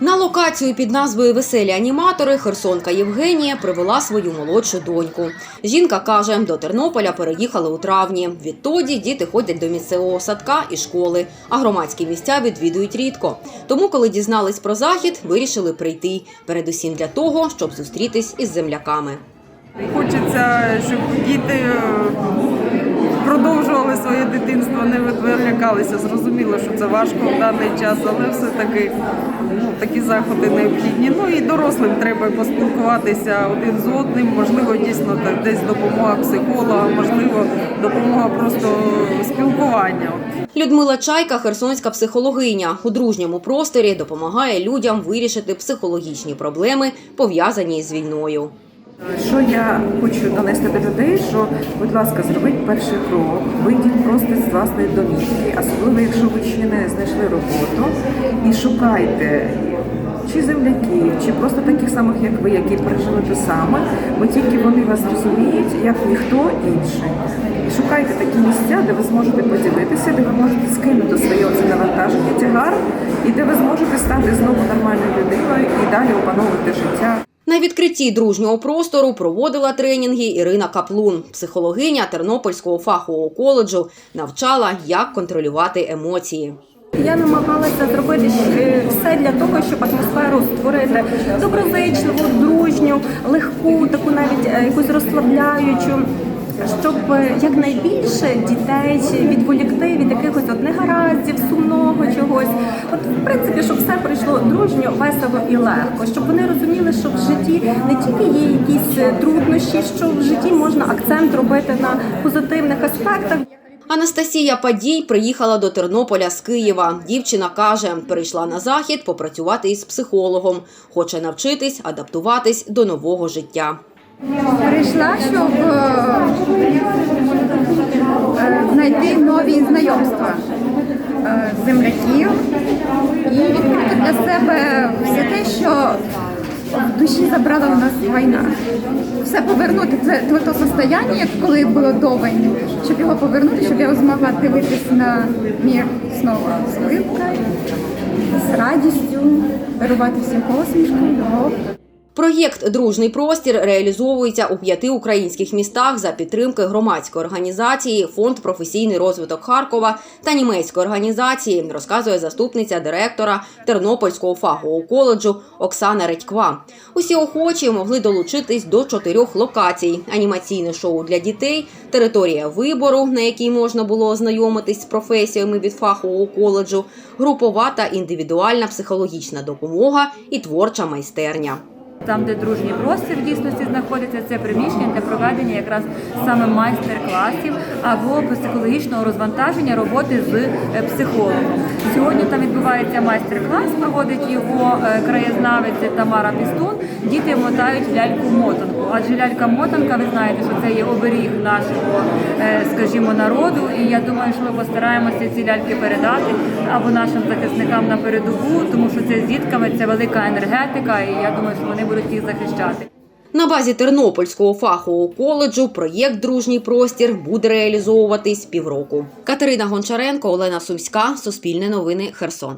На локацію під назвою Веселі аніматори Херсонка Євгенія привела свою молодшу доньку. Жінка каже, до Тернополя переїхали у травні. Відтоді діти ходять до місцевого садка і школи, а громадські місця відвідують рідко. Тому, коли дізнались про захід, вирішили прийти. Передусім для того, щоб зустрітись із земляками. Хочеться, щоб діти продовжували своє дитинство, не відволікалися. Зрозуміло, що це важко в даний час, але все-таки ну, такі заходи необхідні. Ну і дорослим треба поспілкуватися один з одним. Можливо, дійсно десь допомога психолога, можливо, допомога просто спілкування. Людмила Чайка, херсонська психологиня, у дружньому просторі допомагає людям вирішити психологічні проблеми, пов'язані з війною. Що я хочу донести до людей, що, будь ласка, зробіть перший крок, вийдіть просто з власної домівки, особливо якщо ви ще не знайшли роботу, і шукайте чи земляків, чи просто таких самих, як ви, які пережили те саме, бо тільки вони вас розуміють, як ніхто інший. Шукайте такі місця, де ви зможете поділитися, де ви можете скинути своє оце навантаження, тягар, і де ви зможете стати знову нормальною людиною і далі опановувати життя. На відкритті дружнього простору проводила тренінги Ірина Каплун, психологиня Тернопільського фахового коледжу, навчала, як контролювати емоції. Я намагалася зробити е, все для того, щоб атмосферу створити доброзичливу, дружню, легку, таку навіть е, якусь розслабляючу. Щоб е, якнайбільше дітей відволікти від якихось от негараздів, сумного чогось. От в принципі, щоб все пройшло дружньо, весело і легко, щоб вони розуміли, що в житті не тільки є якісь е, труднощі, що в житті можна акцент робити на позитивних аспектах. Анастасія Падій приїхала до Тернополя з Києва. Дівчина каже, перейшла на захід попрацювати із психологом. Хоче навчитись адаптуватись до нового життя. Прийшла, щоб е, знайти нові знайомства е, земляків і відкрити для себе все те, що в душі забрала у нас війна. Все повернути це то, то состояння, коли було до війни, щоб його повернути, щоб я змогла дивитись на мір знову з з радістю, дарувати всім посмішку. Проєкт Дружний простір реалізовується у п'яти українських містах за підтримки громадської організації Фонд професійний розвиток Харкова та німецької організації, розказує заступниця директора Тернопільського фахового коледжу Оксана Редьква. Усі охочі могли долучитись до чотирьох локацій: анімаційне шоу для дітей, територія вибору, на якій можна було ознайомитись з професіями від фахового коледжу, групова та індивідуальна психологічна допомога і творча майстерня. Там, де дружній простір в дійсності знаходиться, це приміщення для проведення якраз саме майстер-класів або психологічного розвантаження роботи з е, психологом. Сьогодні там відбувається майстер-клас, проводить його е, краєзнавець Тамара Пістун. Діти мотають ляльку-мотанку. Адже лялька-мотанка, ви знаєте, що це є оберіг нашого, е, скажімо, народу. І я думаю, що ми постараємося ці ляльки передати або нашим захисникам на передову, тому що це з дітками, це велика енергетика, і я думаю, що вони будуть їх захищати. На базі Тернопільського фахового коледжу проєкт Дружній простір буде реалізовуватись півроку. Катерина Гончаренко, Олена Сумська, Суспільне новини, Херсон.